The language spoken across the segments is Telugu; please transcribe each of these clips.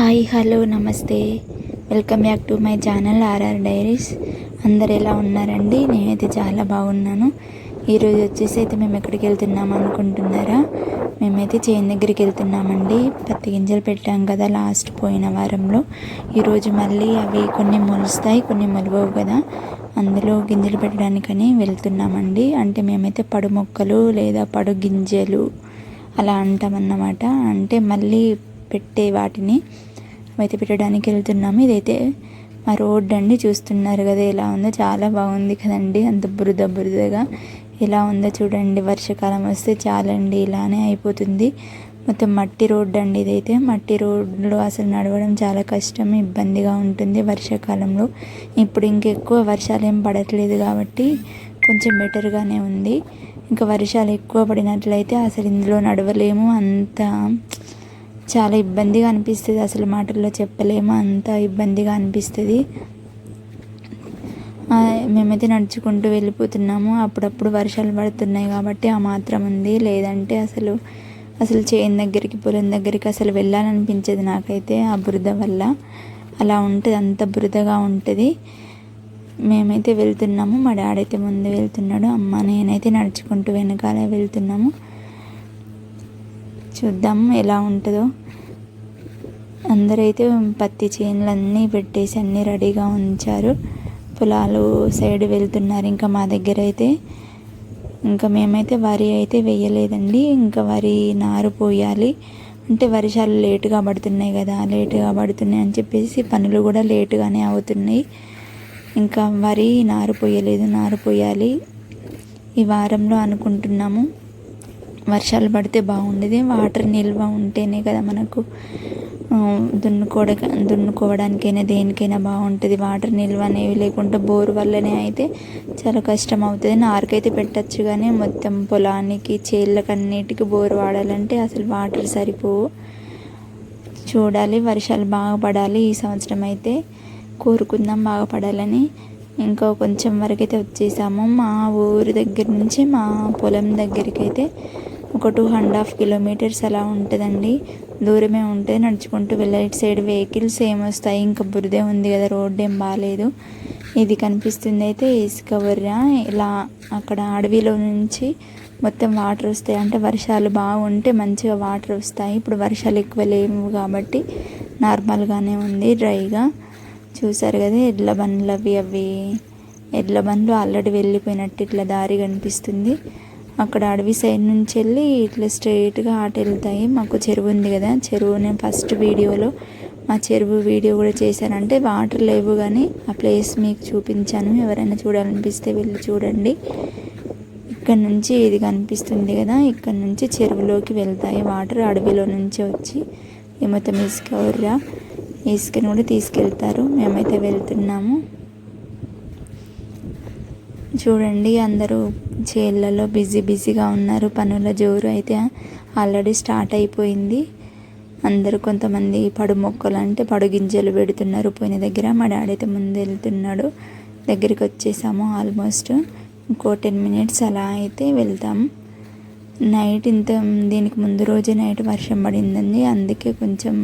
హాయ్ హలో నమస్తే. Welcome back to my channel RR diaries. అందరు ఎలా ఉన్నారండి? నేనైతే చాలా బాగున్నాను. ఈరోజు వచ్చేసి అయితే మేము ఎక్కడికి వెళ్తున్నాం అనుకుంటున్నారా? మేమైతే చేను దగ్గరికి వెళ్తున్నామండి. పత్తి గింజలు పెట్టాం కదా లాస్ట్ పోయిన వారంలో. ఈరోజు మళ్ళీ అవి కొన్ని మొలుస్తాయి కొన్ని మొలవవు కదా. అందులో గింజలు పెట్టడానికని వెళ్తున్నామండి. అంటే మేమైతే పడు మొక్కలు లేదా పడు గింజలు అలా అంటామన్నమాట. అంటే మళ్ళీ పెట్టే వాటిని అయితే పెట్టడానికి వెళ్తున్నాము. ఇదైతే మా రోడ్ అండి. చూస్తున్నారు కదా ఎలా ఉందో. చాలా బాగుంది కదండి. అంత బురద బురదగా ఎలా ఉందో చూడండి. వర్షాకాలం వస్తే చాలండి. ఇలానే అయిపోతుంది. మొత్తం మట్టి రోడ్డు అండి ఇదైతే. మట్టి రోడ్లో అసలు నడవడం చాలా కష్టం ఇబ్బందిగా ఉంటుంది వర్షాకాలంలో. ఇప్పుడు ఇంకెక్కువ వర్షాలు ఏం పడట్లేదు కాబట్టి కొంచెం బెటర్గానే ఉంది. ఇంకా వర్షాలు ఎక్కువ పడినట్లయితే అసలు ఇందులో నడవలేము. అంత చాలా ఇబ్బందిగా అనిపిస్తుంది అసలు మాటల్లో చెప్పలేము అంత ఇబ్బందిగా అనిపిస్తుంది. మేమైతే నడుచుకుంటూ వెళ్ళిపోతున్నాము. అప్పుడప్పుడు వర్షాలు పడుతున్నాయి కాబట్టి ఆ మాత్రం ఉంది. లేదంటే అసలు అసలు చేను దగ్గరికి పొలం దగ్గరికి అసలు వెళ్ళాలనిపించేది నాకైతే ఆ బురద వల్ల. అలా ఉంటుంది అంత బురదగా ఉంటుంది. మేమైతే వెళ్తున్నాము. మా డాడీ అయితే ముందు వెళ్తున్నాడు. అమ్మ నేనైతే నడుచుకుంటూ వెనకాలే వెళ్తున్నాము. చూద్దాం ఎలా ఉంటుందో. అందరైతే పత్తి చేనులు అన్నీ పెట్టేసి అన్నీ రెడీగా ఉంచారు. పొలాలు సైడ్ వెళ్తున్నారు. ఇంకా మా దగ్గర అయితే ఇంకా మేమైతే వరి అయితే వేయలేదండి. ఇంకా వరి నారు పోయాలి. అంటే వర్షాలు లేటుగా పడుతున్నాయి కదా లేటుగా పడుతున్నాయి అని చెప్పేసి పనులు కూడా లేటుగానే అవుతున్నాయి. ఇంకా వరి నారు పోయలేదు నారు పోయాలి. ఈ వారంలో అనుకుంటున్నాము. వర్షాలు పడితే బాగుండేది. వాటర్ నిల్వ ఉంటేనే కదా మనకు దున్నుకోవడ దున్నుకోవడానికైనా దేనికైనా బాగుంటుంది. వాటర్ నిల్వ అనేవి లేకుండా బోర్ వల్లనే అయితే చాలా కష్టం అవుతుంది నారుకైతే పెట్టచ్చు కానీ మొత్తం పొలానికి చేళ్ళకన్నిటికీ బోర్ వాడాలంటే అసలు వాటర్ సరిపోవు. చూడాలి వర్షాలు బాగా పడాలి. ఈ సంవత్సరం అయితే కోరుకుందాం బాగా పడాలని. ఇంకా కొంచెం వరకైతే వచ్చేసాము. మా ఊరి దగ్గర నుంచి మా పొలం దగ్గరికి అయితే ఒక టూ అండ్ హాఫ్ కిలోమీటర్స్ అలా ఉంటుందండి. దూరమే ఉంటే నడుచుకుంటూ వెళ్ళాలి ఇటు సైడ్ వెహికల్స్ ఏమొస్తాయి ఇంకా బురదే ఉంది కదా రోడ్డు ఏం బాగాలేదు ఇది కనిపిస్తుంది అయితే ఇసుక బొర్ర. ఇలా అక్కడ అడవిలో నుంచి మొత్తం వాటర్ వస్తాయి. అంటే వర్షాలు బాగుంటే మంచిగా వాటర్ వస్తాయి. ఇప్పుడు వర్షాలు ఎక్కువ లేవు కాబట్టి నార్మల్గానే ఉంది డ్రైగా. చూసారు కదా ఎడ్ల బండ్లు అవి అవి. ఎడ్ల బండ్లు ఆల్రెడీ వెళ్ళిపోయినట్టు ఇట్లా దారి కనిపిస్తుంది. అక్కడ అడవి సైడ్ నుంచి వెళ్ళి ఇట్లా స్ట్రైట్గా ఆట వెళ్తాయి. మాకు చెరువు ఉంది కదా చెరువు నేను ఫస్ట్ వీడియోలో మా చెరువు వీడియో కూడా చేశానంటే వాటర్ లేవు కానీ ఆ ప్లేస్ మీకు చూపించాను. ఎవరైనా చూడాలనిపిస్తే వెళ్ళి చూడండి. ఇక్కడ నుంచి ఇది కనిపిస్తుంది కదా ఇక్కడ నుంచి చెరువులోకి వెళ్తాయి. వాటర్ అడవిలో నుంచి వచ్చి మొత్తం ఇసుక ఉర్ర ఇసుకని కూడా తీసుకెళ్తారు. మేమైతే వెళ్తున్నాము. చూడండి అందరూ చేళ్ళలో బిజీ బిజీగా ఉన్నారు. పనుల జోరు అయితే ఆల్రెడీ స్టార్ట్ అయిపోయింది. అందరూ కొంతమంది పడు మొక్కలు అంటే పడు గింజలు పెడుతున్నారు. పోయిన దగ్గర మా డాడీ అయితే ముందు వెళ్తున్నాడు. దగ్గరికి వచ్చేసాము ఆల్మోస్ట్ ఇంకో టెన్ మినిట్స్ అలా అయితే వెళ్తాం. నైట్ ఇంత దీనికి ముందు రోజే నైట్ వర్షం పడిందండి. అందుకే కొంచెం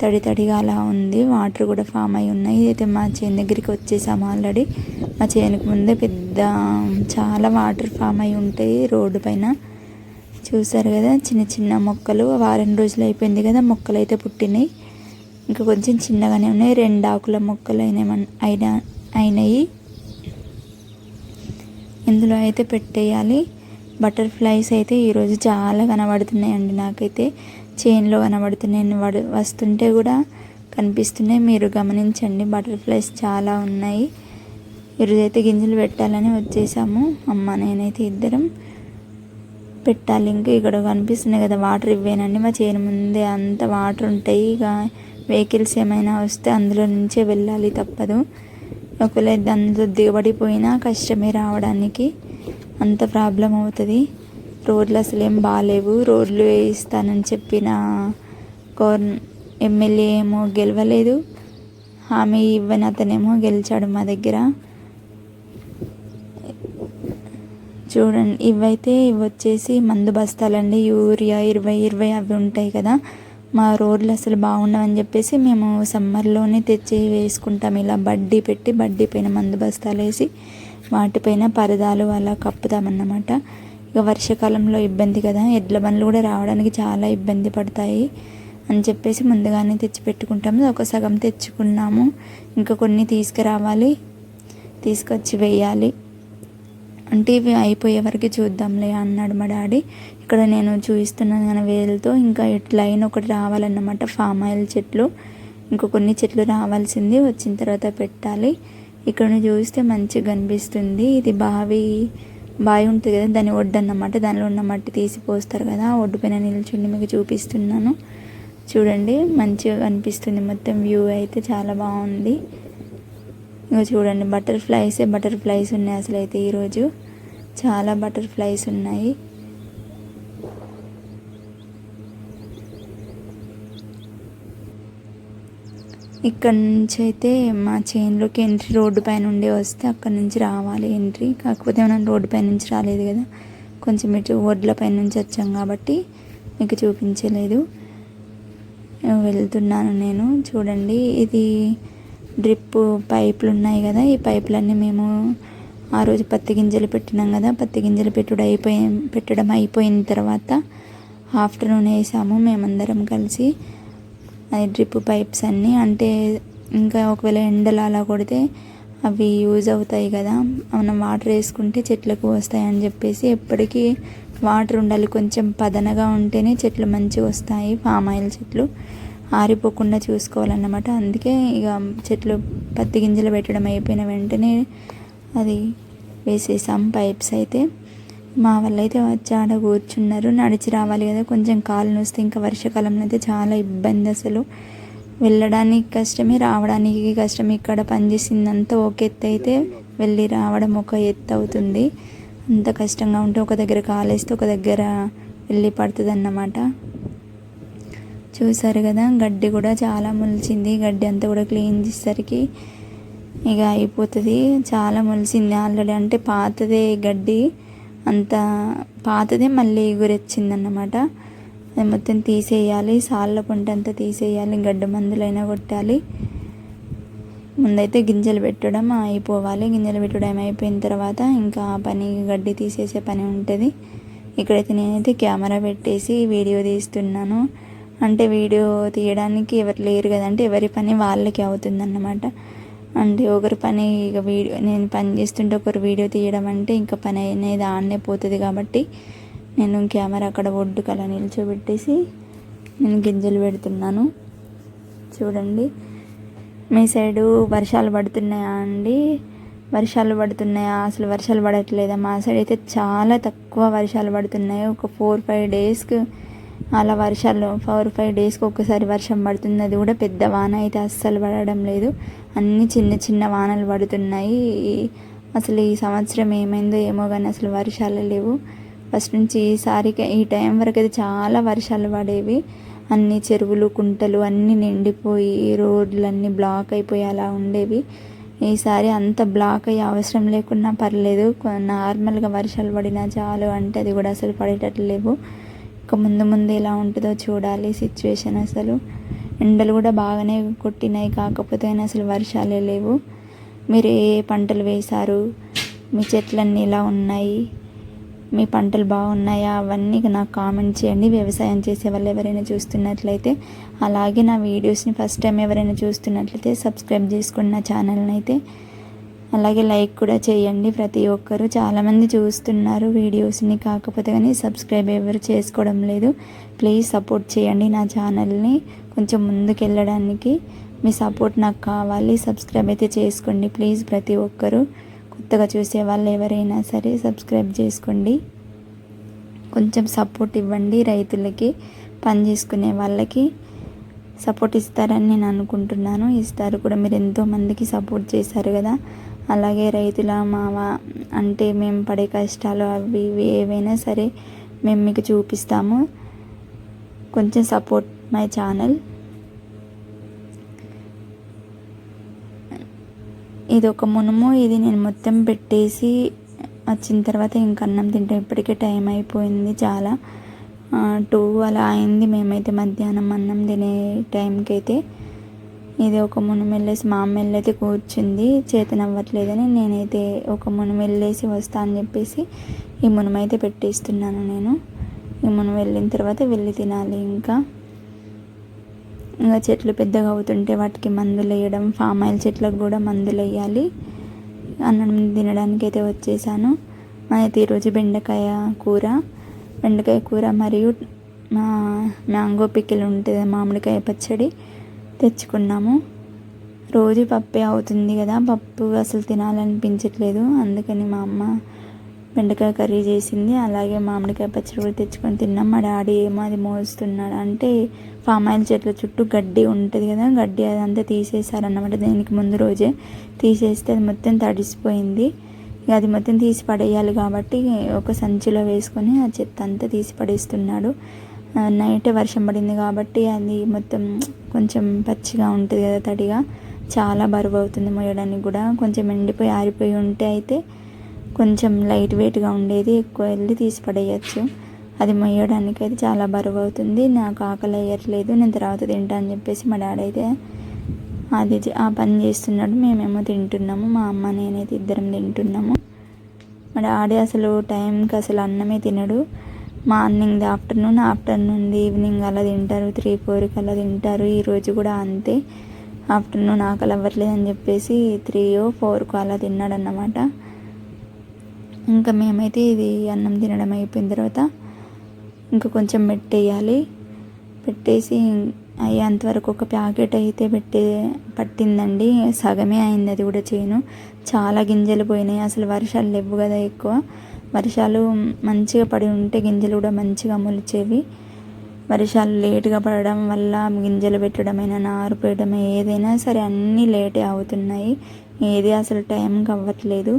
తడి తడిగా అలా ఉంది. వాటర్ కూడా ఫామ్ అయి ఉన్నాయి. అయితే మా చేను దగ్గరికి వచ్చేసాము ఆల్రెడీ. మా చేనుకు ముందే పెద్ద చాలా వాటర్ ఫామ్ అయి ఉంటాయి రోడ్డు పైన. చూసారు కదా చిన్న చిన్న మొక్కలు. వారం రోజులు అయిపోయింది కదా మొక్కలు అయితే పుట్టినాయి. ఇంకా కొంచెం చిన్నగానే ఉన్నాయి. రెండు ఆకుల మొక్కలు అయినా అయినా అయినాయి. ఇందులో అయితే పెట్టేయాలి. బటర్ఫ్లైస్ అయితే ఈరోజు చాలా కనబడుతున్నాయండి నాకైతే. చైన్లో కనబడుతున్నాయి వడు వస్తుంటే కూడా కనిపిస్తున్నాయి. మీరు గమనించండి బటర్ఫ్లైస్ చాలా ఉన్నాయి. ఈరోజైతే గింజలు పెట్టాలని వచ్చేసాము. అమ్మ నేనైతే ఇద్దరం పెట్టాలి. ఇంకా ఇక్కడ కనిపిస్తున్నాయి కదా వాటర్ ఇవ్వేనండి. మా చేను ముందే అంత వాటర్ ఉంటాయి. ఇక వెహికల్స్ ఏమైనా వస్తే అందులో నుంచే వెళ్ళాలి తప్పదు. ఒకవేళ అందులో దిగబడిపోయినా కష్టమే రావడానికి అంత ప్రాబ్లం అవుతుంది. రోడ్లు అసలు ఏం బాగాలేవు రోడ్లు వేయిస్తానని చెప్పిన గవర్న ఎమ్మెల్యే ఏమో గెలవలేదు. హామీ ఇవ్వని అతనేమో గెలిచాడు మా దగ్గర. చూడండి ఇవైతే ఇవి వచ్చేసి మందు బస్తాలండి. యూరియా ఇరవై ఇరవై అవి ఉంటాయి కదా. మా రోడ్లు అసలు బాగుండవని చెప్పేసి మేము సమ్మర్లోనే తెచ్చి వేసుకుంటాం. ఇలా బడ్డీ పెట్టి బడ్డీ పైన మందు బస్తాలు వేసి వాటిపైన పరదాలు అలా కప్పుతామన్నమాట. ఇక వర్షాకాలంలో ఇబ్బంది కదా ఎడ్ల బండ్లు కూడా రావడానికి చాలా ఇబ్బంది పడతాయి అని చెప్పేసి ముందుగానే తెచ్చి పెట్టుకుంటాము. ఒక సగం తెచ్చుకున్నాము. ఇంకా కొన్ని తీసుకురావాలి తీసుకొచ్చి వేయాలి. అంటే ఇవి అయిపోయే వరకు చూద్దాంలే అన్నాడు మా డాడీ. ఇక్కడ నేను చూపిస్తున్నాను కానీ వేలతో. ఇంకా లైన్ ఒకటి రావాలన్నమాట ఫామ్ ఆయిల్ చెట్లు. ఇంకా కొన్ని చెట్లు రావాల్సింది వచ్చిన తర్వాత పెట్టాలి. ఇక్కడ చూస్తే మంచిగా కనిపిస్తుంది. ఇది బావి బావి ఉంటుంది కదా దాని ఒడ్డు అన్నమాట దానిలో ఉన్న మట్టి తీసి పోస్తారు కదా ఒడ్డు పైన నిల్చుండి మీకు చూపిస్తున్నాను. చూడండి మంచిగా కనిపిస్తుంది మొత్తం వ్యూ అయితే చాలా బాగుంది. ఇంకా చూడండి బటర్ఫ్లైసే బటర్ఫ్లైస్ ఉన్నాయి అసలు అయితే ఈరోజు. చాలా బటర్ఫ్లైస్ ఉన్నాయి. ఇక్కడ నుంచి అయితే మా చేనులోకి ఎంట్రీ రోడ్డు పైన ఉండి వస్తే అక్కడ నుంచి రావాలి ఎంట్రీ కాకపోతే మనం రోడ్డు పైన నుంచి రాలేదు కదా. కొంచెం ఇటు ఒడ్ల పైన నుంచి వచ్చాం కాబట్టి మీకు చూపించలేదు. వెళ్తున్నాను నేను. చూడండి ఇది డ్రిప్ పైపులు ఉన్నాయి కదా. ఈ పైపులన్నీ మేము ఆ రోజు పత్తి గింజలు పెట్టినాం కదా. పత్తి గింజలు పెట్టుడు అయిపోయి పెట్టడం అయిపోయిన తర్వాత ఆఫ్టర్నూన్ వేసాము. మేమందరం కలిసి అది డ్రిప్ పైప్స్ అన్నీ. అంటే ఇంకా ఒకవేళ ఎండలు అలా కొడితే అవి యూజ్ అవుతాయి కదా. మనం వాటర్ వేసుకుంటే చెట్లకు వస్తాయి అని చెప్పేసి ఎప్పటికీ వాటర్ ఉండాలి. కొంచెం పదనగా ఉంటేనే చెట్లు మంచిగా వస్తాయి. పామ్ ఆయిల్ చెట్లు ఆరిపోకుండా చూసుకోవాలన్నమాట. అందుకే ఇక చెట్లు పత్తి గింజలు పెట్టడం అయిపోయిన వెంటనే అది వేసేసాం పైప్స్ అయితే. మా వాళ్ళైతే అయితే వచ్చి ఆడ కూర్చున్నారు. నడిచి రావాలి కదా. కొంచెం కాలు నొస్తే ఇంకా వర్షాకాలంలో అయితే చాలా ఇబ్బంది అసలు. వెళ్ళడానికి కష్టమే రావడానికి కష్టం ఇక్కడ పనిచేసిందంతా ఒక ఎత్తు అయితే వెళ్ళి రావడం ఒక ఎత్తు అవుతుంది. అంత కష్టంగా ఉంటే ఒక దగ్గర కాలేస్తే ఒక దగ్గర వెళ్ళి పడుతుంది అన్నమాట చూసారు కదా గడ్డి కూడా చాలా మొలిచింది. గడ్డి అంతా కూడా క్లీన్ చేసేసరికి ఇక అయిపోతుంది. చాలా మొలిచింది ఆల్రెడీ. అంటే పాతదే గడ్డి. అంత పాతదే మళ్ళీ ఎగురొచ్చిందన్నమాట. మొత్తం తీసేయాలి సాళ్ళ పంట అంతా తీసేయాలి గడ్డ మందులైనా కొట్టాలి. ముందైతే గింజలు పెట్టడం అయిపోవాలి. గింజలు పెట్టడం అయిపోయిన తర్వాత ఇంకా ఆ పని గడ్డి తీసేసే పని ఉంటుంది. ఇక్కడైతే నేనైతే కెమెరా పెట్టేసి వీడియో తీస్తున్నాను. అంటే వీడియో తీయడానికి ఎవరు లేరు కదంటే ఎవరి పని వాళ్ళకి అవుతుందన్నమాట. అంటే ఒకరి పని ఇక వీడియో నేను పని చేస్తుంటే ఒకరు వీడియో తీయడం అంటే ఇంకా పని అనేది ఆడనే పోతుంది కాబట్టి నేను కెమెరా అక్కడ ఒడ్డుకు అలా నిల్చోబెట్టేసి నేను గింజలు పెడుతున్నాను. చూడండి. మీ సైడు వర్షాలు పడుతున్నాయా అండి? వర్షాలు పడుతున్నాయా? అసలు వర్షాలు పడట్లేదా? మా సైడ్ అయితే చాలా తక్కువ వర్షాలు పడుతున్నాయి. ఒక ఫోర్ ఫైవ్ డేస్కి అలా వర్షాలు ఫోర్ ఫైవ్ డేస్కి ఒక్కసారి వర్షం పడుతుంది అది కూడా పెద్ద వాన అయితే అస్సలు పడడం లేదు. అన్ని చిన్న చిన్న వానలు పడుతున్నాయి. అసలు ఈ సంవత్సరం ఏమైందో ఏమో కానీ అసలు వర్షాలు లేవు. ఫస్ట్ నుంచి ఈసారి ఈ టైం వరకు అయితే చాలా వర్షాలు పడేవి. అన్ని చెరువులు కుంటలు అన్నీ నిండిపోయి రోడ్లు అన్నీ బ్లాక్ అయిపోయి అలా ఉండేవి. ఈసారి అంత బ్లాక్ అయ్యే అవసరం లేకున్నా పర్లేదు. నార్మల్గా వర్షాలు పడినా చాలు అంటే అది కూడా అసలు పడేటట్లు లేవు. ఇక ముందు ముందు ఎలా ఉంటుందో చూడాలి సిచ్యువేషన్ అసలు. ఎండలు కూడా బాగానే కొట్టినాయి కాకపోతే అసలు వర్షాలే లేవు. మీరు ఏ పంటలు వేశారు? మీ చెట్లన్నీ ఎలా ఉన్నాయి? మీ పంటలు బాగున్నాయా? అవన్నీ నాకు కామెంట్ చేయండి. వ్యవసాయం చేసే వాళ్ళు ఎవరైనా చూస్తున్నట్లయితే అలాగే నా వీడియోస్ని ఫస్ట్ టైం ఎవరైనా చూస్తున్నట్లయితే సబ్స్క్రైబ్ చేసుకున్న నా ఛానల్ని అయితే. అలాగే లైక్ కూడా చేయండి ప్రతి ఒక్కరు. చాలామంది చూస్తున్నారు వీడియోస్ని కాకపోతే కానీ సబ్స్క్రైబ్ ఎవరు చేసుకోవడం లేదు. ప్లీజ్ సపోర్ట్ చేయండి నా ఛానల్ని కొంచెం ముందుకెళ్ళడానికి. మీ సపోర్ట్ నాకు కావాలి. సబ్స్క్రైబ్ అయితే చేసుకోండి ప్లీజ్ ప్రతి ఒక్కరు. కొత్తగా చూసే వాళ్ళు ఎవరైనా సరే సబ్స్క్రైబ్ చేసుకోండి. కొంచెం సపోర్ట్ ఇవ్వండి రైతులకి పని చేసుకునే వాళ్ళకి. సపోర్ట్ ఇస్తారని నేను అనుకుంటున్నాను. ఇస్తారు కూడా. మీరు ఎంతోమందికి సపోర్ట్ చేశారు కదా. అలాగే రైతుల మావ అంటే మేము పడే కష్టాలు అవి ఇవి ఏవైనా సరే మేము మీకు చూపిస్తాము. కొంచెం సపోర్ట్ మై ఛానల్. ఇది ఒక మునుము. ఇది నేను మొత్తం పెట్టేసి వచ్చిన తర్వాత ఇంక అన్నం తింటాం. ఇప్పటికే టైం అయిపోయింది చాలా. టూ అలా అయింది. మేమైతే మధ్యాహ్నం అన్నం తినే టైంకి అయితే ఇది ఒక మునుమెల్లేసి మా అమ్మ వెళ్ళైతే కూర్చుంది. చేతనవ్వట్లేదని నేనైతే ఒక మునుమెల్లేసి వస్తా అని చెప్పేసి ఈ మునుమైతే పెట్టేస్తున్నాను నేను. ఈ మునం వెళ్ళిన తర్వాత వెళ్ళి తినాలి ఇంకా. ఇంకా చెట్లు పెద్దగా అవుతుంటే వాటికి మందులు వేయడం ఫామ్ ఆయిల్ చెట్లకు కూడా మందులు వేయాలి. అన్నం తినడానికి అయితే వచ్చేసాను. అయితే ఈరోజు బెండకాయ కూర. బెండకాయ కూర మరియు మ్యాంగో పిక్కిల్ ఉంటుంది మామిడికాయ పచ్చడి. తెచ్చుకున్నాము. రోజు పప్పే అవుతుంది కదా పప్పు అసలు తినాలనిపించట్లేదు. అందుకని మా అమ్మ బెండకాయ కర్రీ చేసింది. అలాగే మామిడికాయ పచ్చడి కూడా తెచ్చుకొని తిన్నాం. మా డాడీ ఏమో అది మోస్తున్నాడు. అంటే ఫామ్ ఆయిల్ చెట్ల చుట్టూ గడ్డి ఉంటుంది కదా గడ్డి అదంతా తీసేసారన్నమాట దీనికి ముందు రోజే తీసేస్తే అది మొత్తం తడిసిపోయింది. ఇక అది మొత్తం తీసి పడేయాలి కాబట్టి ఒక సంచిలో వేసుకొని ఆ చెత్త అంతా తీసి పడేస్తున్నాడు. నైట్ వర్షం పడింది కాబట్టి అది మొత్తం కొంచెం పచ్చిగా ఉంటుంది కదా తడిగా. చాలా బరువు అవుతుంది మోయడానికి కూడా. కొంచెం ఎండిపోయి ఆరిపోయి ఉంటే అయితే కొంచెం లైట్ వెయిట్గా ఉండేది. ఎక్కువ వెళ్ళి తీసి పడేయచ్చు. అది మొయ్యడానికి అయితే చాలా బరువు అవుతుంది. నాకు ఆకలి అయ్యట్లేదు. నేను తర్వాత తింటా అని చెప్పేసి మా డాడీ అయితే అది ఆ పని చేస్తున్నాడు. మేమేమో తింటున్నాము. మా అమ్మ నేనైతే ఇద్దరం తింటున్నాము. మా డాడీ అసలు టైంకి అసలు అన్నమే తినడు. మార్నింగ్ ఆఫ్టర్నూన్ ఆఫ్టర్నూన్ ఈవినింగ్ అలా తింటారు. త్రీ ఫోర్కి అలా తింటారు. ఈరోజు కూడా అంతే. ఆఫ్టర్నూన్ ఆకలి అవ్వట్లేదు అని చెప్పేసి త్రీ ఫోర్కు అలా తిన్నాడన్నమాట. ఇంకా మేమైతే ఇది అన్నం తినడం అయిపోయిన తర్వాత ఇంకా కొంచెం పెట్టేయాలి. పెట్టేసి అయ్యేంతవరకు ఒక ప్యాకెట్ అయితే పెట్టే పట్టిందండి. సగమే అయింది అది కూడా చేయను. చాలా గింజలు పోయినాయి. అసలు వర్షాలు లేవు కదా ఎక్కువ. వర్షాలు మంచిగా పడి ఉంటే గింజలు కూడా మంచిగా మొలిచేవి. వర్షాలు లేటుగా పడడం వల్ల గింజలు పెట్టడమైనా నారు పెట్టడం ఏదైనా సరే అన్నీ లేటే అవుతున్నాయి. ఏది అసలు టైంకి అవ్వట్లేదు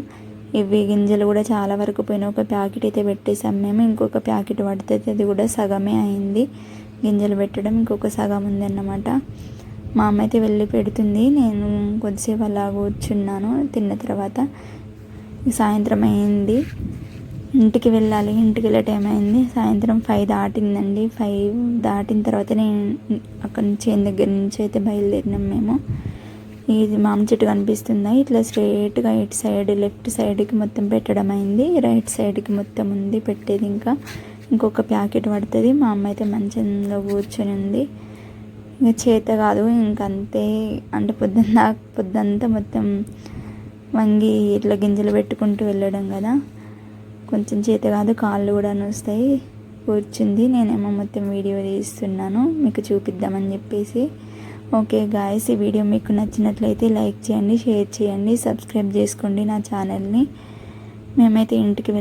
ఇవి గింజలు కూడా చాలా వరకు పోయిన ఒక ప్యాకెట్ అయితే పెట్టేసాం మేము. ఇంకొక ప్యాకెట్ పడుతుంది అది కూడా సగమే అయింది. గింజలు పెట్టడం ఇంకొక సగం ఉందన్నమాట. మా అమ్మ అయితే వెళ్ళి పెడుతుంది. నేను కొద్దిసేపు అలా కూర్చున్నాను. తిన్న తర్వాత సాయంత్రం అయింది. ఇంటికి వెళ్ళాలి. ఇంటికి వెళ్ళే టైం అయింది. సాయంత్రం ఫైవ్ దాటిందండి. ఫైవ్ దాటిన తర్వాత నేను అక్కడి నుంచి దగ్గర నుంచి అయితే బయలుదేరినాం మేము. ఇది మామి చెట్టు కనిపిస్తుందా. ఇట్లా స్ట్రైట్గా ఇటు సైడ్ లెఫ్ట్ సైడ్కి మొత్తం పెట్టడం అయింది. రైట్ సైడ్కి మొత్తం ఉంది. పెట్టేది ఇంకా ఇంకొక ప్యాకెట్ పడుతుంది. మా అమ్మ అయితే మంచంలో కూర్చొని ఉంది. ఇంకా చేత కాదు ఇంకంతే. అంటే పొద్దున్న పొద్దంతా మొత్తం వంగి ఇట్లా గింజలు పెట్టుకుంటూ వెళ్ళడం కదా. కొంచెం చేత కాదు కాళ్ళు కూడా నొస్తాయి. కూర్చుంది. నేనేమో మొత్తం వీడియో తీస్తున్నాను. మీకు చూపిద్దామని చెప్పేసి. ఓకే గాయస్ ఈ వీడియో మీకు నచ్చినట్లయితే లైక్ చేయండి షేర్ చేయండి సబ్స్క్రైబ్ చేసుకోండి నా ఛానల్ని మేమైతే ఇంటికి వెళ్ళి